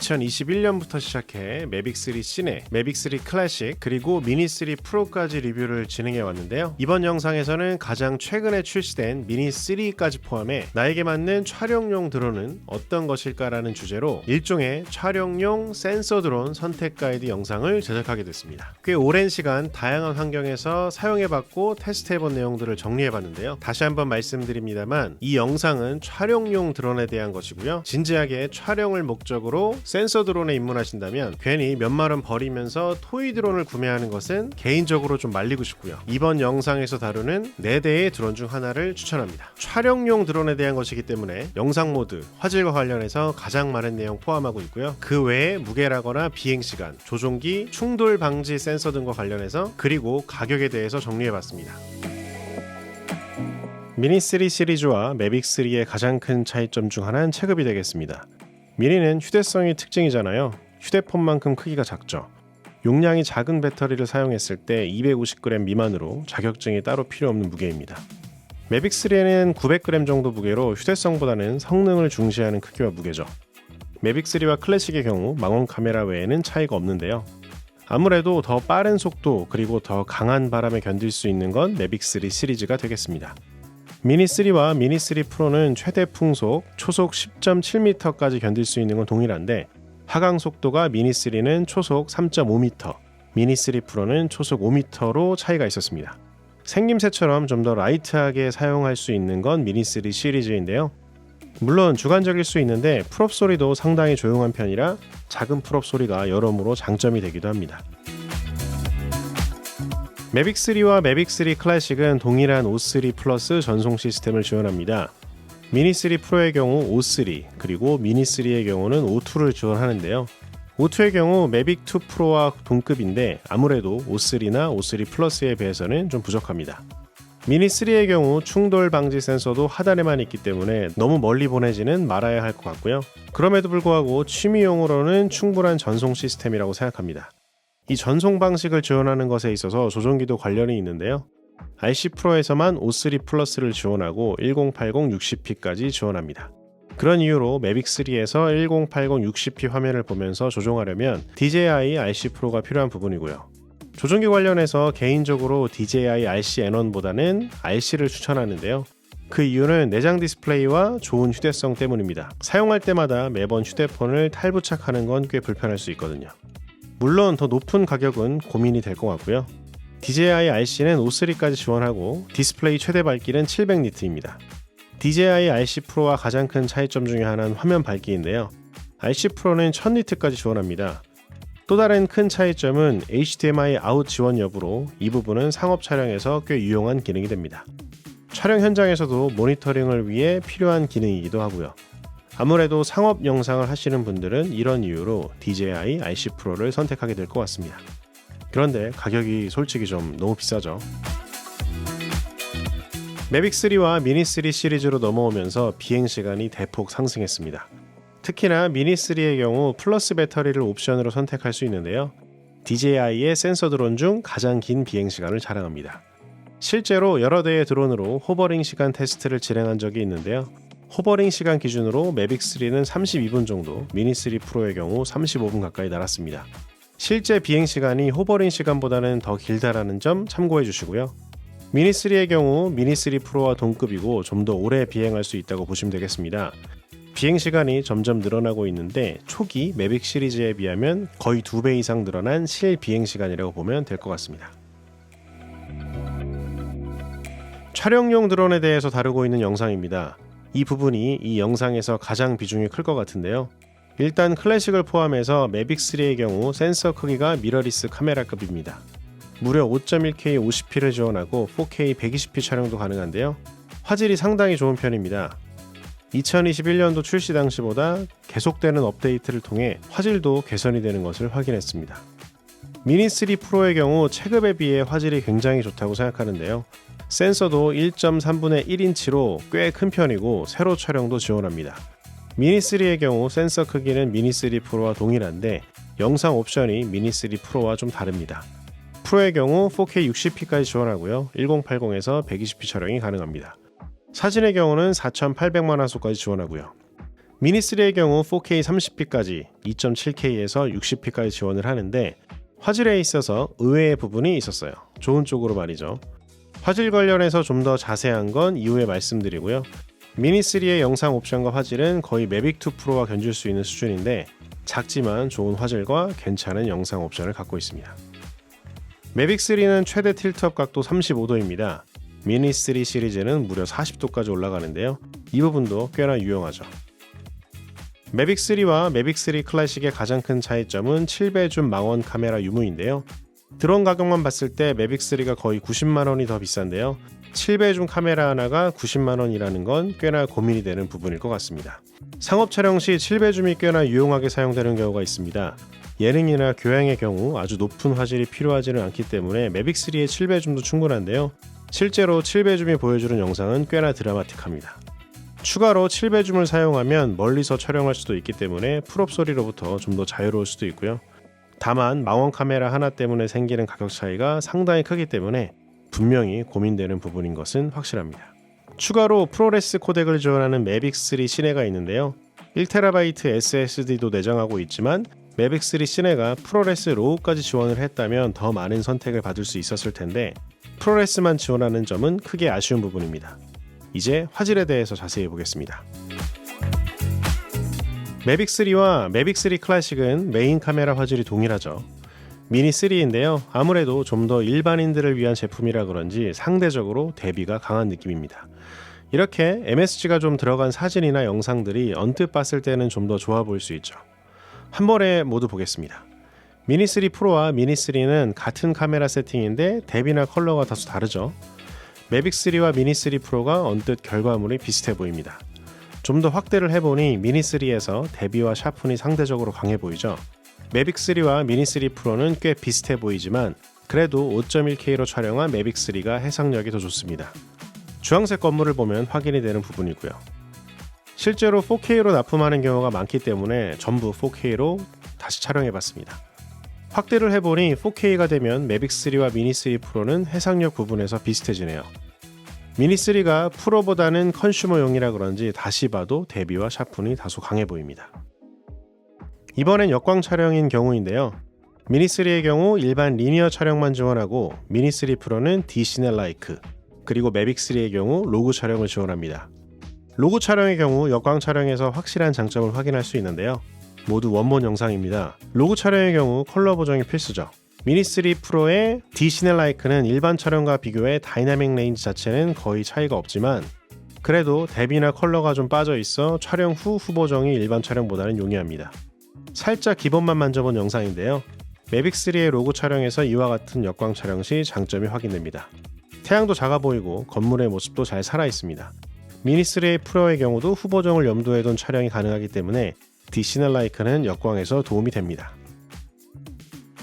2021년부터 시작해 매빅 3 시네, 매빅 3 클래식, 그리고 미니 3 프로까지 리뷰를 진행해 왔는데요. 이번 영상에서는 가장 최근에 출시된 미니 3까지 포함해 나에게 맞는 촬영용 드론은 어떤 것일까라는 주제로 일종의 촬영용 센서 드론 선택 가이드 영상을 제작하게 됐습니다. 꽤 오랜 시간 다양한 환경에서 사용해봤고 테스트해본 내용들을 정리해봤는데요. 다시 한번 말씀드립니다만 이 영상은 촬영용 드론에 대한 것이고요. 진지하게 촬영을 목적으로 센서 드론에 입문하신다면 괜히 몇만 원 버리면서 토이 드론을 구매하는 것은 개인적으로 좀 말리고 싶고요. 이번 영상에서 다루는 4대의 드론 중 하나를 추천합니다. 촬영용 드론에 대한 것이기 때문에 영상 모드, 화질과 관련해서 가장 많은 내용 포함하고 있고요. 그 외에 무게라거나 비행 시간, 조종기, 충돌 방지 센서 등과 관련해서 그리고 가격에 대해서 정리해봤습니다. 미니 3 시리즈와 매빅 3의 가장 큰 차이점 중 하나는 체급이 되겠습니다. 미니는 휴대성이 특징이잖아요. 휴대폰만큼 크기가 작죠. 용량이 작은 배터리를 사용했을 때 250g 미만으로 자격증이 따로 필요 없는 무게입니다. 매빅 3에는 900g 정도 무게로 휴대성보다는 성능을 중시하는 크기와 무게죠. 매빅 3와 클래식의 경우 망원 카메라 외에는 차이가 없는데요. 아무래도 더 빠른 속도 그리고 더 강한 바람에 견딜 수 있는 건 매빅 3 시리즈가 되겠습니다. 미니 3와 미니 3 프로는 최대 풍속 초속 10.7m까지 견딜 수 있는 건 동일한데 하강 속도가 미니 3는 초속 3.5m, 미니 3 프로는 초속 5m로 차이가 있었습니다. 생김새처럼 좀 더 라이트하게 사용할 수 있는 건 미니 3 시리즈인데요. 물론 주관적일 수 있는데 풀업 소리도 상당히 조용한 편이라 작은 풀업 소리가 여러모로 장점이 되기도 합니다. 매빅 3와 매빅 3 클래식은 동일한 O3 플러스 전송 시스템을 지원합니다. 미니 3 프로의 경우 O3 그리고 미니 3의 경우는 O2를 지원하는데요. O2의 경우 매빅 2 프로와 동급인데 아무래도 O3나 O3 플러스에 비해서는 좀 부족합니다. 미니 3의 경우 충돌 방지 센서도 하단에만 있기 때문에 너무 멀리 보내지는 말아야 할 것 같고요. 그럼에도 불구하고 취미용으로는 충분한 전송 시스템이라고 생각합니다. 이 전송 방식을 지원하는 것에 있어서 조종기도 관련이 있는데요. RC 프로에서만 O3 플러스를 지원하고 1080 60p까지 지원합니다. 그런 이유로 매빅 3에서 1080 60p 화면을 보면서 조종하려면 DJI RC 프로가 필요한 부분이고요. 조종기 관련해서 개인적으로 DJI RC N1보다는 RC를 추천하는데요. 그 이유는 내장 디스플레이와 좋은 휴대성 때문입니다. 사용할 때마다 매번 휴대폰을 탈부착하는 건 꽤 불편할 수 있거든요. 물론 더 높은 가격은 고민이 될 것 같고요. DJI RC는 O3까지 지원하고 디스플레이 최대 밝기는 700니트입니다. DJI RC 프로와 가장 큰 차이점 중에 하나는 화면 밝기인데요. RC 프로는 1000니트까지 지원합니다. 또 다른 큰 차이점은 HDMI 아웃 지원 여부로 이 부분은 상업 촬영에서 꽤 유용한 기능이 됩니다. 촬영 현장에서도 모니터링을 위해 필요한 기능이기도 하고요. 아무래도 상업 영상을 하시는 분들은 이런 이유로 DJI RC 프로를 선택하게 될 것 같습니다. 그런데 가격이 솔직히 좀 너무 비싸죠. 매빅 3와 미니 3 시리즈로 넘어오면서 비행 시간이 대폭 상승했습니다. 특히나 미니 3의 경우 플러스 배터리를 옵션으로 선택할 수 있는데요. DJI의 센서 드론 중 가장 긴 비행 시간을 자랑합니다. 실제로 여러 대의 드론으로 호버링 시간 테스트를 진행한 적이 있는데요. 호버링 시간 기준으로 매빅 3는 32분 정도, 미니 3 프로의 경우 35분 가까이 날았습니다. 실제 비행 시간이 호버링 시간보다는 더 길다라는 점 참고해 주시고요. 미니 3의 경우 미니 3 프로와 동급이고 좀 더 오래 비행할 수 있다고 보시면 되겠습니다. 비행 시간이 점점 늘어나고 있는데 초기 매빅 시리즈에 비하면 거의 두 배 이상 늘어난 실 비행 시간이라고 보면 될 것 같습니다. 촬영용 드론에 대해서 다루고 있는 영상입니다. 이 부분이 이 영상에서 가장 비중이 클 것 같은데요. 일단 클래식을 포함해서 매빅 3의 경우 센서 크기가 미러리스 카메라급입니다. 무려 5.1K 50p를 지원하고 4K 120p 촬영도 가능한데요. 화질이 상당히 좋은 편입니다. 2021년도 출시 당시보다 계속되는 업데이트를 통해 화질도 개선이 되는 것을 확인했습니다. 미니 3 프로의 경우 체급에 비해 화질이 굉장히 좋다고 생각하는데요. 센서도 1.3분의 1인치로 꽤 큰 편이고 세로 촬영도 지원합니다. 미니 3의 경우 센서 크기는 미니 3 프로와 동일한데 영상 옵션이 미니 3 프로와 좀 다릅니다. 프로의 경우 4K 60p까지 지원하고요. 1080에서 120p 촬영이 가능합니다. 사진의 경우는 4800만 화소까지 지원하고요. 미니3의 경우 4K 30p까지 2.7K에서 60p까지 지원을 하는데 화질에 있어서 의외의 부분이 있었어요. 좋은 쪽으로 말이죠. 화질 관련해서 좀 더 자세한 건 이후에 말씀드리고요. 미니3의 영상 옵션과 화질은 거의 매빅2 프로와 견줄 수 있는 수준인데 작지만 좋은 화질과 괜찮은 영상 옵션을 갖고 있습니다. 매빅3는 최대 틸트업 각도 35도입니다. 미니3 시리즈는 무려 40도까지 올라가는데요. 이 부분도 꽤나 유용하죠. 매빅3와 매빅3 클래식의 가장 큰 차이점은 7배 줌 망원 카메라 유무인데요. 드론 가격만 봤을 때 매빅3가 거의 90만 원이 더 비싼데요. 7배 줌 카메라 하나가 90만 원이라는 건 꽤나 고민이 되는 부분일 것 같습니다. 상업 촬영 시 7배 줌이 꽤나 유용하게 사용되는 경우가 있습니다. 예능이나 교양의 경우 아주 높은 화질이 필요하지는 않기 때문에 매빅3의 7배 줌도 충분한데요. 실제로 7배 줌이 보여주는 영상은 꽤나 드라마틱합니다. 추가로 7배 줌을 사용하면 멀리서 촬영할 수도 있기 때문에 풀업 소리로부터 좀 더 자유로울 수도 있고요. 다만 망원 카메라 하나 때문에 생기는 가격 차이가 상당히 크기 때문에 분명히 고민되는 부분인 것은 확실합니다. 추가로 프로레스 코덱을 지원하는 매빅3 시네가 있는데요. 1TB SSD도 내장하고 있지만 매빅3 시네가 프로레스 로우까지 지원을 했다면 더 많은 선택을 받을 수 있었을 텐데 프로레스만 지원하는 점은 크게 아쉬운 부분입니다. 이제 화질에 대해서 자세히 보겠습니다. 매빅 3와 매빅 3 클래식은 메인 카메라 화질이 동일하죠. 미니 3인데요. 아무래도 좀 더 일반인들을 위한 제품이라 그런지 상대적으로 대비가 강한 느낌입니다. 이렇게 MSG가 좀 들어간 사진이나 영상들이 언뜻 봤을 때는 좀 더 좋아 보일 수 있죠. 한 번에 모두 보겠습니다. 미니 3 프로와 미니 3는 같은 카메라 세팅인데 대비나 컬러가 다소 다르죠. 매빅 3와 미니 3 프로가 언뜻 결과물이 비슷해 보입니다. 좀 더 확대를 해보니 미니 3에서 대비와 샤픈이 상대적으로 강해 보이죠. 매빅 3와 미니 3 프로는 꽤 비슷해 보이지만 그래도 5.1K로 촬영한 매빅 3가 해상력이 더 좋습니다. 주황색 건물을 보면 확인이 되는 부분이고요. 실제로 4K로 납품하는 경우가 많기 때문에 전부 4K로 다시 촬영해 봤습니다. 확대를 해보니 4K가 되면 매빅 3와 미니 3 프로는 해상력 부분에서 비슷해지네요. 미니 3가 프로보다는 컨슈머용이라 그런지 다시 봐도 대비와 샤픈이 다소 강해 보입니다. 이번엔 역광 촬영인 경우인데요. 미니 3의 경우 일반 리니어 촬영만 지원하고 미니 3 프로는 디시넬 라이크 그리고 매빅 3의 경우 로그 촬영을 지원합니다. 로그 촬영의 경우 역광 촬영에서 확실한 장점을 확인할 수 있는데요. 모두 원본 영상입니다. 로그 촬영의 경우 컬러 보정이 필수죠. 미니 3 프로의 디시넬 라이크는 일반 촬영과 비교해 다이나믹 레인지 자체는 거의 차이가 없지만 그래도 대비나 컬러가 좀 빠져 있어 촬영 후 후보정이 일반 촬영보다는 용이합니다. 살짝 기본만 만져본 영상인데요. 매빅3의 로고 촬영에서 이와 같은 역광 촬영 시 장점이 확인됩니다. 태양도 작아 보이고 건물의 모습도 잘 살아 있습니다. 미니3의 프로의 경우도 후보정을 염두에 둔 촬영이 가능하기 때문에 디시넬 라이크는 역광에서 도움이 됩니다.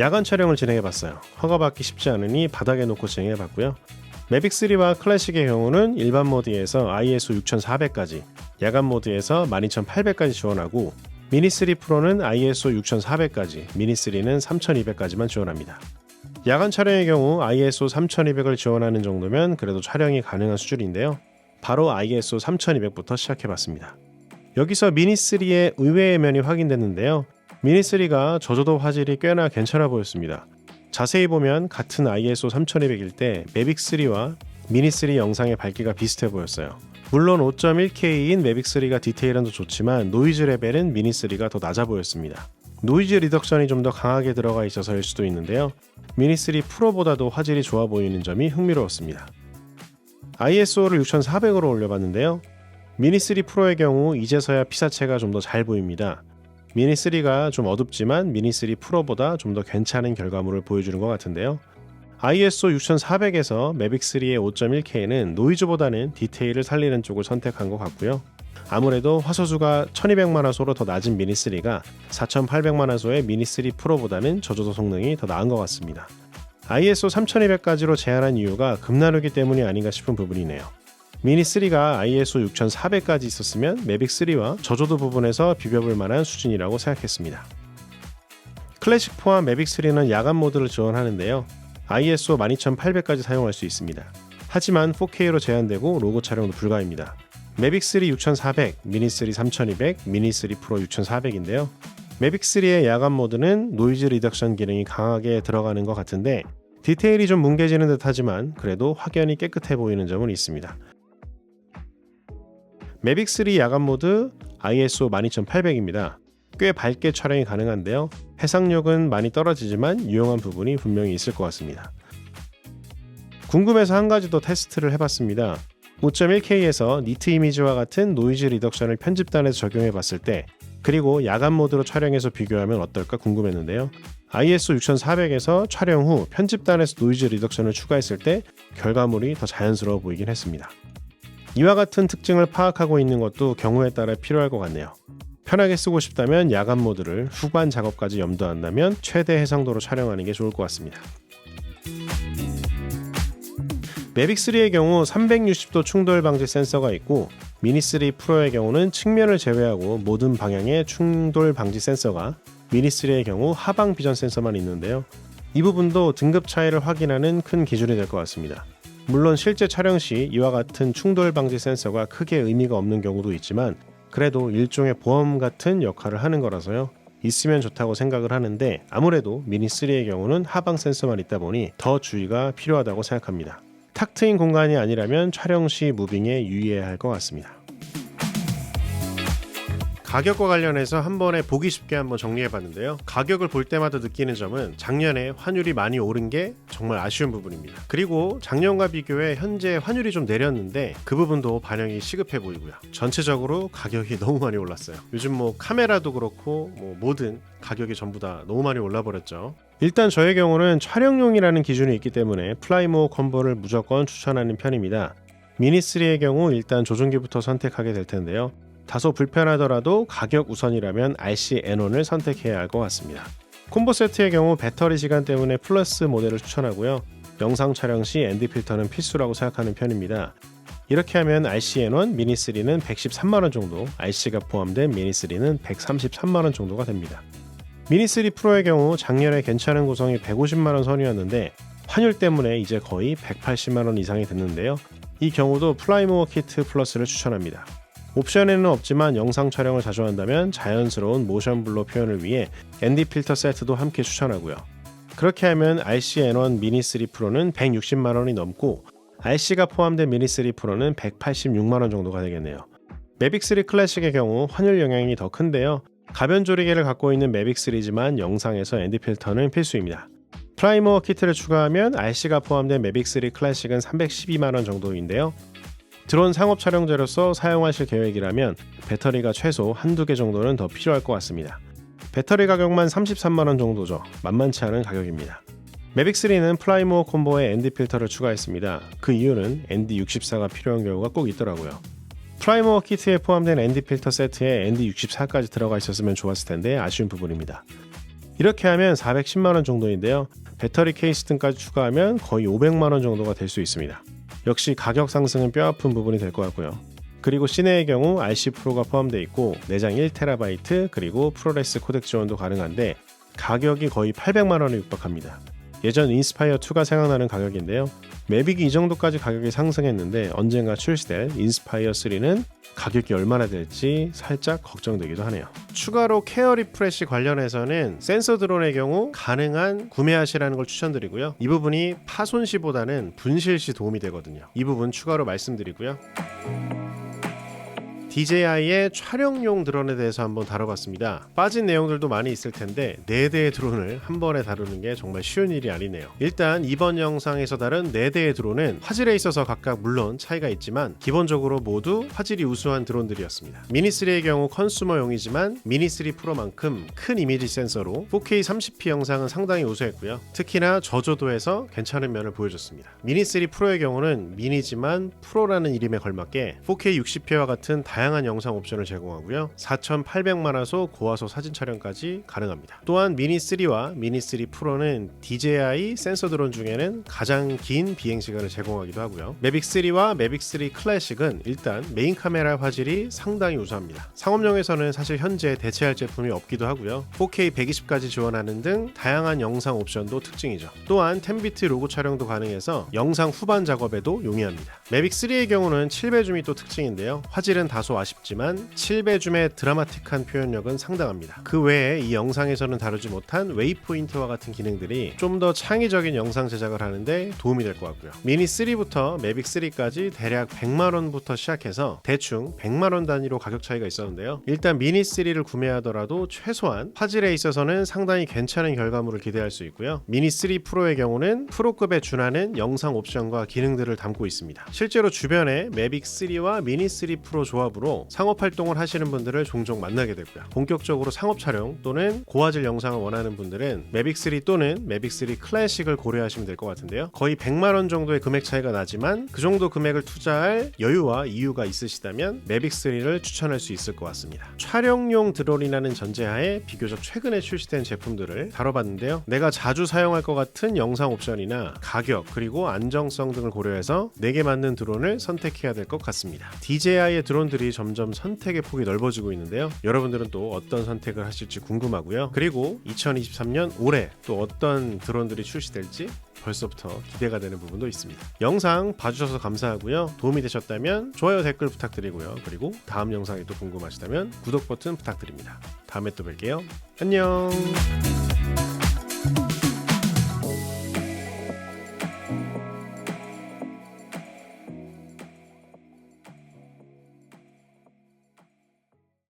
야간 촬영을 진행해 봤어요. 허가받기 쉽지 않으니 바닥에 놓고 진행해 봤고요. 매빅3와 클래식의 경우는 일반 모드에서 ISO 6400까지, 야간 모드에서 12800까지 지원하고 미니3 프로는 ISO 6400까지, 미니3는 3200까지만 지원합니다. 야간 촬영의 경우 ISO 3200을 지원하는 정도면 그래도 촬영이 가능한 수준인데요. 바로 ISO 3200부터 시작해봤습니다. 여기서 미니3의 의외의 면이 확인됐는데요. 미니3가 저조도 화질이 꽤나 괜찮아 보였습니다. 자세히 보면 같은 ISO 3200일 때 매빅3와 미니3 영상의 밝기가 비슷해 보였어요. 물론 5.1K인 매빅3가 디테일은 더 좋지만 노이즈 레벨은 미니3가 더 낮아 보였습니다. 노이즈 리덕션이 좀 더 강하게 들어가 있어서일 수도 있는데요. 미니3 프로보다도 화질이 좋아 보이는 점이 흥미로웠습니다. ISO를 6400으로 올려봤는데요. 미니3 프로의 경우 이제서야 피사체가 좀 더 잘 보입니다. 미니 3가 좀 어둡지만 미니 3 프로보다 좀 더 괜찮은 결과물을 보여주는 것 같은데요. ISO 6400에서 매빅 3의 5.1K는 노이즈보다는 디테일을 살리는 쪽을 선택한 것 같고요. 아무래도 화소수가 1200만 화소로 더 낮은 미니 3가 4800만 화소의 미니 3 프로보다는 저조도 성능이 더 나은 것 같습니다. ISO 3200까지로 제한한 이유가 급나누기 때문이 아닌가 싶은 부분이네요. 미니3가 ISO 6400까지 있었으면 매빅3와 저조도 부분에서 비벼볼 만한 수준이라고 생각했습니다. 클래식 포함 매빅3는 야간 모드를 지원하는데요. ISO 12800까지 사용할 수 있습니다. 하지만 4K로 제한되고 로고 촬영도 불가입니다. 매빅 3 6400, 미니 3 3200, 미니 3 프로 6400인데요. 매빅 3의 야간 모드는 노이즈 리덕션 기능이 강하게 들어가는 것 같은데 디테일이 좀 뭉개지는 듯 하지만 그래도 확연히 깨끗해 보이는 점은 있습니다. 매빅 3 야간 모드 ISO 12800입니다. 꽤 밝게 촬영이 가능한데요. 해상력은 많이 떨어지지만 유용한 부분이 분명히 있을 것 같습니다. 궁금해서 한 가지 더 테스트를 해봤습니다. 5.1K에서 니트 이미지와 같은 노이즈 리덕션을 편집단에서 적용해 봤을 때 그리고 야간 모드로 촬영해서 비교하면 어떨까 궁금했는데요. ISO 6400에서 촬영 후 편집단에서 노이즈 리덕션을 추가했을 때 결과물이 더 자연스러워 보이긴 했습니다. 이와 같은 특징을 파악하고 있는 것도 경우에 따라 필요할 것 같네요. 편하게 쓰고 싶다면 야간 모드를 후반 작업까지 염두 한다면 최대 해상도로 촬영하는 게 좋을 것 같습니다. 매빅 3의 경우 360도 충돌 방지 센서가 있고 미니 3 프로의 경우는 측면을 제외하고 모든 방향의 충돌 방지 센서가 미니 3의 경우 하방 비전 센서만 있는데요. 이 부분도 등급 차이를 확인하는 큰 기준이 될 것 같습니다. 물론 실제 촬영 시 이와 같은 충돌 방지 센서가 크게 의미가 없는 경우도 있지만 그래도 일종의 보험 같은 역할을 하는 거라서요. 있으면 좋다고 생각을 하는데 아무래도 미니 3의 경우는 하방 센서만 있다 보니 더 주의가 필요하다고 생각합니다. 탁 트인 공간이 아니라면 촬영 시 무빙에 유의해야 할 것 같습니다. 가격과 관련해서 한 번에 보기 쉽게 한번 정리해 봤는데요. 가격을 볼 때마다 느끼는 점은 작년에 환율이 많이 오른 게 정말 아쉬운 부분입니다. 그리고 작년과 비교해 현재 환율이 좀 내렸는데 그 부분도 반영이 시급해 보이고요. 전체적으로 가격이 너무 많이 올랐어요. 요즘 뭐 카메라도 그렇고 뭐 모든 가격이 전부 다 너무 많이 올라 버렸죠. 일단 저의 경우는 촬영용이라는 기준이 있기 때문에 플라이모 컴보를 무조건 추천하는 편입니다. 미니3의 경우 일단 조종기부터 선택하게 될 텐데요. 다소 불편하더라도 가격 우선이라면 RC N1을 선택해야 할 것 같습니다. 콤보 세트의 경우 배터리 시간 때문에 플러스 모델을 추천하고요. 영상 촬영 시 ND 필터는 필수라고 생각하는 편입니다. 이렇게 하면 RC-N1 미니3는 113만원 정도, RC가 포함된 미니3는 133만원 정도가 됩니다. 미니3 프로의 경우 작년에 괜찮은 구성이 150만원 선이었는데 환율 때문에 이제 거의 180만원 이상이 됐는데요. 이 경우도 플라이모어 키트 플러스를 추천합니다. 옵션에는 없지만 영상 촬영을 자주 한다면 자연스러운 모션 블러 표현을 위해 ND 필터 세트도 함께 추천하고요. 그렇게 하면 RC-N1 미니 3 프로는 160만 원이 넘고 RC가 포함된 미니 3 프로는 186만 원 정도가 되겠네요. 매빅 3 클래식의 경우 환율 영향이 더 큰데요. 가변 조리개를 갖고 있는 매빅 3지만 영상에서 ND 필터는 필수입니다. 프라이머 키트를 추가하면 RC가 포함된 매빅 3 클래식은 312만 원 정도인데요. 드론 상업 촬영자로서 사용하실 계획이라면 배터리가 최소 한두 개 정도는 더 필요할 것 같습니다. 배터리 가격만 33만원 정도죠. 만만치 않은 가격입니다. 매빅 3는 플라이모어 콤보에 ND 필터를 추가했습니다. 그 이유는 ND64가 필요한 경우가 꼭 있더라고요. 프라이모어 키트에 포함된 ND 필터 세트에 ND64까지 들어가 있었으면 좋았을 텐데 아쉬운 부분입니다. 이렇게 하면 410만원 정도인데요. 배터리 케이스 등까지 추가하면 거의 500만원 정도가 될 수 있습니다. 역시 가격 상승은 뼈아픈 부분이 될 것 같고요. 그리고 시내의 경우 RC 프로가 포함되어 있고 내장 1TB 그리고 프로레스 코덱 지원도 가능한데 가격이 거의 800만 원에 육박합니다. 예전 인스파이어 2가 생각나는 가격인데요. 매빅이 이 정도까지 가격이 상승했는데 언젠가 출시될 인스파이어 3는 가격이 얼마나 될지 살짝 걱정되기도 하네요. 추가로 케어 리프레시 관련해서는 센서 드론의 경우 가능한 구매하시라는 걸 추천드리고요. 이 부분이 파손 시보다는 분실 시 도움이 되거든요. 이 부분 추가로 말씀드리고요. DJI의 촬영용 드론에 대해서 한번 다뤄봤습니다. 빠진 내용들도 많이 있을 텐데 4대의 드론을 한 번에 다루는 게 정말 쉬운 일이 아니네요. 일단 이번 영상에서 다룬 4대의 드론은 화질에 있어서 각각 물론 차이가 있지만 기본적으로 모두 화질이 우수한 드론들이었습니다. 미니3의 경우 컨슈머용이지만 미니3 프로만큼 큰 이미지 센서로 4K 30p 영상은 상당히 우수했고요. 특히나 저조도에서 괜찮은 면을 보여줬습니다. 미니3 프로의 경우는 미니지만 프로라는 이름에 걸맞게 4K 60p와 같은 다 다양한 영상 옵션을 제공하고요. 4,800만화소 고화소 사진 촬영까지 가능합니다. 또한 미니 3와 미니 3 프로는 DJI 센서 드론 중에는 가장 긴 비행 시간을 제공하기도 하고요. 매빅 3와 매빅 3 클래식은 일단 메인 카메라 화질이 상당히 우수합니다. 상업용에서는 사실 현재 대체할 제품이 없기도 하고요. 4K 120까지 지원하는 등 다양한 영상 옵션도 특징이죠. 또한 10비트 로고 촬영도 가능해서 영상 후반 작업에도 용이합니다. 매빅 3의 경우는 7배 줌이 또 특징인데요. 화질은 다소 아쉽지만 7배 줌의 드라마틱한 표현력은 상당합니다. 그 외에 이 영상에서는 다루지 못한 웨이포인트와 같은 기능들이 좀 더 창의적인 영상 제작을 하는데 도움이 될 것 같고요. 미니 3부터 매빅 3까지 대략 100만 원부터 시작해서 대충 100만 원 단위로 가격 차이가 있었는데요. 일단 미니 3를 구매하더라도 최소한 화질에 있어서는 상당히 괜찮은 결과물을 기대할 수 있고요. 미니 3 프로의 경우는 프로급에 준하는 영상 옵션과 기능들을 담고 있습니다. 실제로 주변에 매빅 3와 미니 3 프로 조합으로 상업 활동을 하시는 분들을 종종 만나게 되고요. 본격적으로 상업 촬영 또는 고화질 영상을 원하는 분들은 매빅 3 또는 매빅 3 클래식을 고려하시면 될 것 같은데요. 거의 100만 원 정도의 금액 차이가 나지만 그 정도 금액을 투자할 여유와 이유가 있으시다면 매빅 3를 추천할 수 있을 것 같습니다. 촬영용 드론이라는 전제하에 비교적 최근에 출시된 제품들을 다뤄봤는데요. 내가 자주 사용할 것 같은 영상 옵션이나 가격 그리고 안정성 등을 고려해서 내게 맞는 드론을 선택해야 될 것 같습니다. DJI의 드론 점점 선택의 폭이 넓어지고 있는데요. 여러분들은 또 어떤 선택을 하실지 궁금하고요. 그리고 2023년 올해 또 어떤 드론들이 출시될지 벌써부터 기대가 되는 부분도 있습니다. 영상 봐주셔서 감사하고요. 도움이 되셨다면 좋아요 댓글 부탁드리고요. 그리고 다음 영상이 또 궁금하시다면 구독 버튼 부탁드립니다. 다음에 또 뵐게요. 안녕.